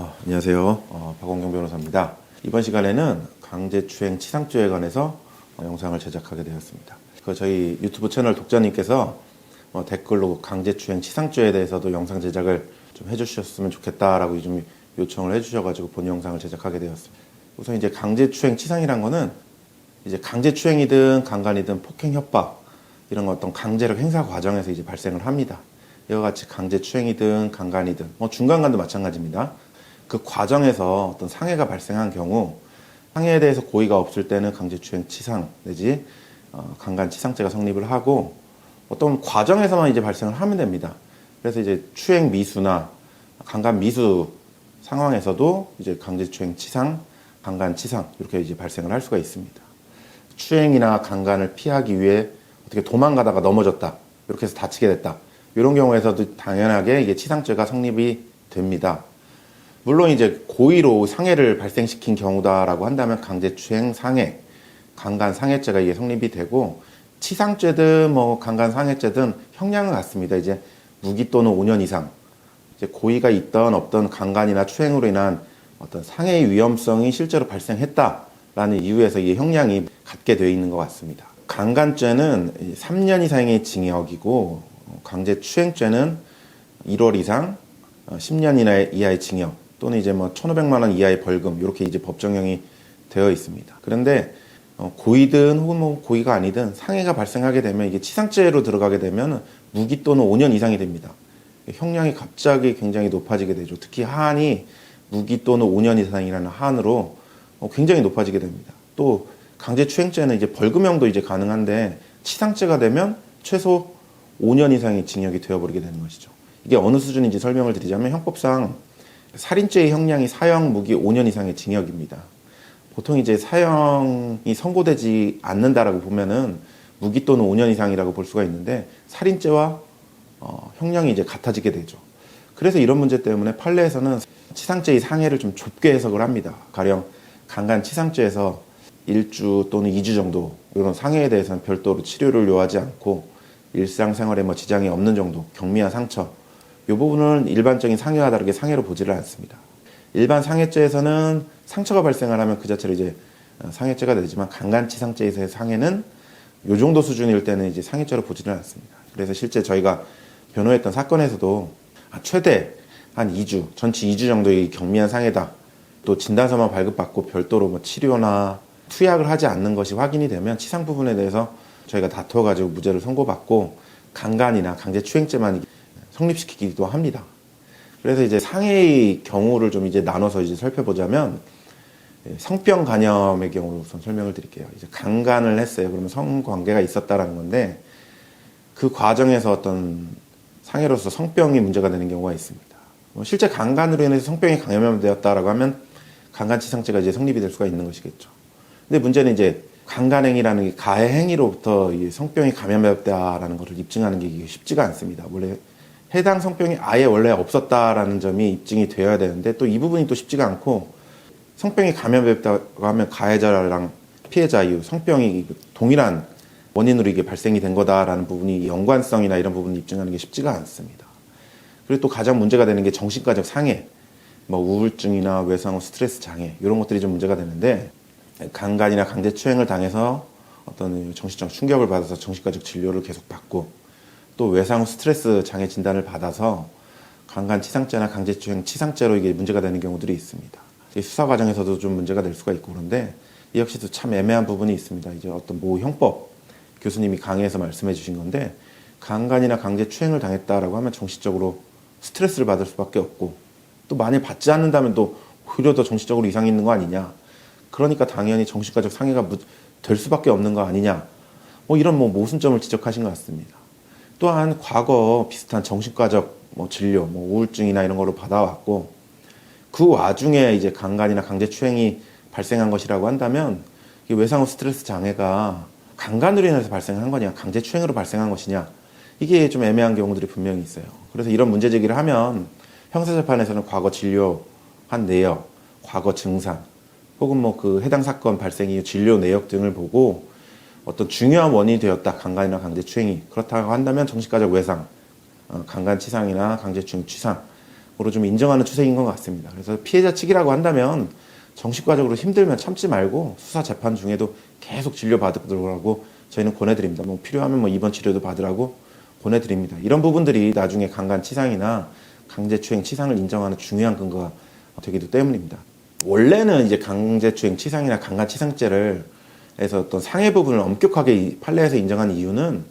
안녕하세요. 어, 박원경 변호사입니다. 이번 시간에는 강제추행 치상죄에 관해서 어, 영상을 제작하게 되었습니다. 그 저희 유튜브 채널 독자님께서 어, 댓글로 강제추행 치상죄에 대해서도 영상 제작을 좀 해주셨으면 좋겠다라고 좀 요청을 해주셔가지고 본 영상을 제작하게 되었습니다. 우선 이제 강제추행 치상이란 거는 이제 강제추행이든 강간이든 폭행 협박 이런 거 어떤 강제력 행사 과정에서 이제 발생을 합니다. 이와 같이 강제추행이든 강간이든 뭐 중간간도 마찬가지입니다. 그 과정에서 어떤 상해가 발생한 경우 상해에 대해서 고의가 없을 때는 강제추행 치상 내지 어, 강간치상죄가 성립을 하고 어떤 과정에서만 이제 발생을 하면 됩니다. 그래서 이제 추행 미수나 강간 미수 상황에서도 이제 강제추행 치상, 강간 치상 이렇게 이제 발생을 할 수가 있습니다. 추행이나 강간을 피하기 위해 어떻게 도망가다가 넘어졌다 이렇게 해서 다치게 됐다 이런 경우에서도 당연하게 이게 치상죄가 성립이 됩니다. 물론 이제 고의로 상해를 발생시킨 경우다라고 한다면 강제추행 상해, 강간 상해죄가 이게 성립이 되고 치상죄든 뭐 강간 상해죄든 형량은 같습니다. 이제 무기 또는 5년 이상 이제 고의가 있던 없던 강간이나 추행으로 인한 어떤 상해의 위험성이 실제로 발생했다라는 이유에서 이 형량이 같게 되어 있는 것 같습니다. 강간죄는 3년 이상의 징역이고 강제추행죄는 1월 이상 10년 이하의, 이하의 징역 또는 이제 뭐 1,500만 원 이하의 벌금 이렇게 이제 법정형이 되어 있습니다. 그런데 어, 고의든 혹은 뭐 고의가 아니든 상해가 발생하게 되면 이게 치상죄로 들어가게 되면 무기 또는 5년 이상이 됩니다. 형량이 갑자기 굉장히 높아지게 되죠. 특히 하한이 무기 또는 5년 이상이라는 한으로 어, 굉장히 높아지게 됩니다. 또 강제추행죄는 이제 벌금형도 이제 가능한데 치상죄가 되면 최소 5년 이상의 징역이 되어버리게 되는 것이죠. 이게 어느 수준인지 설명을 드리자면 형법상 살인죄의 형량이 사형 무기 5년 이상의 징역입니다. 보통 이제 사형이 선고되지 않는다라고 보면은 무기 또는 5년 이상이라고 볼 수가 있는데 살인죄와 어, 형량이 이제 같아지게 되죠. 그래서 이런 문제 때문에 판례에서는 치상죄의 상해를 좀 좁게 해석을 합니다. 가령 강간 치상죄에서 1주 또는 2주 정도 이런 상해에 대해서는 별도로 치료를 요하지 않고 일상생활에 뭐 지장이 없는 정도 경미한 상처 이 부분은 일반적인 상해와 다르게 상해로 보지를 않습니다. 일반 상해죄에서는 상처가 발생을 하면 그 자체로 이제 상해죄가 되지만 강간치상죄에서의 상해는 요 정도 수준일 때는 이제 상해죄로 보지는 않습니다. 그래서 실제 저희가 변호했던 사건에서도 최대 한 2주, 전치 2주 정도의 경미한 상해다. 또 진단서만 발급받고 별도로 뭐 치료나 투약을 하지 않는 것이 확인이 되면 치상 부분에 대해서 저희가 다투어가지고 무죄를 선고받고 강간이나 강제추행죄만 성립시키기도 합니다. 그래서 이제 상해의 경우를 좀 이제 나눠서 이제 살펴보자면 성병 간염의 경우를 우선 설명을 드릴게요. 이제 강간을 했어요. 그러면 성관계가 있었다라는 건데 그 과정에서 어떤 상해로서 성병이 문제가 되는 경우가 있습니다. 뭐 실제 강간으로 인해서 성병이 감염되었다라고 하면 강간치상죄가 이제 성립이 될 수가 있는 것이겠죠. 근데 문제는 이제 강간행위라는 게 가해 행위로부터 이 성병이 감염되었다라는 것을 입증하는 게 쉽지가 않습니다. 원래 해당 성병이 아예 원래 없었다라는 점이 입증이 되어야 되는데 또 이 부분이 또 쉽지가 않고 성병이 감염됐다고 하면 가해자랑 피해자 이후 성병이 동일한 원인으로 이게 발생이 된 거다라는 부분이 연관성이나 이런 부분을 입증하는 게 쉽지가 않습니다. 그리고 또 가장 문제가 되는 게 정신과적 상해, 뭐 우울증이나 외상 후 스트레스 장애 이런 것들이 좀 문제가 되는데 강간이나 강제 추행을 당해서 어떤 정신적 충격을 받아서 정신과적 진료를 계속 받고 또 외상 후 스트레스 장애 진단을 받아서 강간 치상죄나 강제추행 치상죄로 이게 문제가 되는 경우들이 있습니다. 수사 과정에서도 좀 문제가 될 수가 있고 그런데 이 역시도 참 애매한 부분이 있습니다. 이제 어떤 모 형법 교수님이 강의에서 말씀해 주신 건데 강간이나 강제추행을 당했다라고 하면 정신적으로 스트레스를 받을 수밖에 없고 또 만일 받지 않는다면 또 오히려 더 정신적으로 이상이 있는 거 아니냐. 그러니까 당연히 정신과적 상해가 될 수밖에 없는 거 아니냐. 뭐 이런 뭐 모순점을 지적하신 것 같습니다. 또한 과거 비슷한 정신과적 뭐 진료, 뭐 우울증이나 이런 거로 받아왔고 그 와중에 이제 강간이나 강제추행이 발생한 것이라고 한다면 이 외상 후 스트레스 장애가 강간으로 인해서 발생한 거냐, 강제추행으로 발생한 것이냐 이게 좀 애매한 경우들이 분명히 있어요. 그래서 이런 문제 제기를 하면 형사재판에서는 과거 진료한 내역, 과거 증상, 혹은 뭐 그 해당 사건 발생 이후 진료 내역 등을 보고 어떤 중요한 원인이 되었다. 강간이나 강제 추행이. 그렇다고 한다면 정신과적 외상, 어, 강간 치상이나 강제 추행 치상, 좀 인정하는 추세인 것 같습니다. 그래서 피해자 측이라고 한다면 정식과적으로 힘들면 참지 말고 수사 재판 중에도 계속 진료 받으라고 저희는 권해드립니다. 뭐 필요하면 뭐 입원 치료도 받으라고 권해드립니다. 이런 부분들이 나중에 강간 치상이나 강제추행 치상을 인정하는 중요한 근거가 되기도 때문입니다. 원래는 이제 강제추행 치상이나 강간 치상죄를 해서 어떤 상해 부분을 엄격하게 이 판례에서 인정한 이유는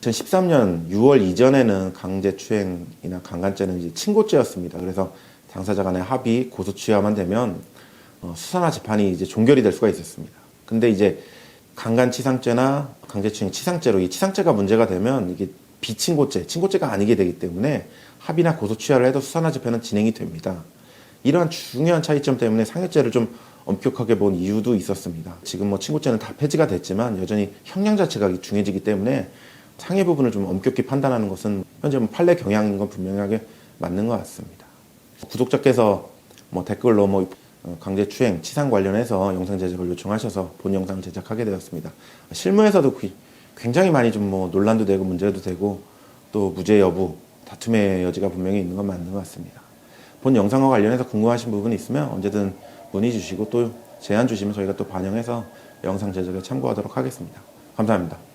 2013년 6월 이전에는 강제추행이나 강간죄는 이제 친고죄였습니다. 그래서 당사자 간의 합의, 고소 취하만 되면 어, 수사나 재판이 이제 종결이 될 수가 있었습니다. 근데 이제 강간치상죄나 강제추행 치상죄로 이 치상죄가 문제가 되면 이게 비친고죄, 친고죄가 아니게 되기 때문에 합의나 고소 취하를 해도 수사나 재판은 진행이 됩니다. 이러한 중요한 차이점 때문에 상해죄를 좀 엄격하게 본 이유도 있었습니다. 지금 뭐 친고죄는 다 폐지가 됐지만 여전히 형량 자체가 중요해지기 때문에 상해 부분을 좀 엄격히 판단하는 것은 현재 뭐 판례 경향인 건 분명하게 맞는 것 같습니다. 구독자께서 뭐 댓글로 뭐 어, 강제추행, 치상 관련해서 영상 제작을 요청하셔서 본 영상을 제작하게 되었습니다. 실무에서도 그- 굉장히 많이 좀 뭐 논란도 되고 문제도 되고 또 무죄 여부, 다툼의 여지가 분명히 있는 건 맞는 것 같습니다. 본 영상과 관련해서 궁금하신 부분이 있으면 언제든 문의 주시고 또 제안 주시면 저희가 또 반영해서 영상 제작에 참고하도록 하겠습니다. 감사합니다.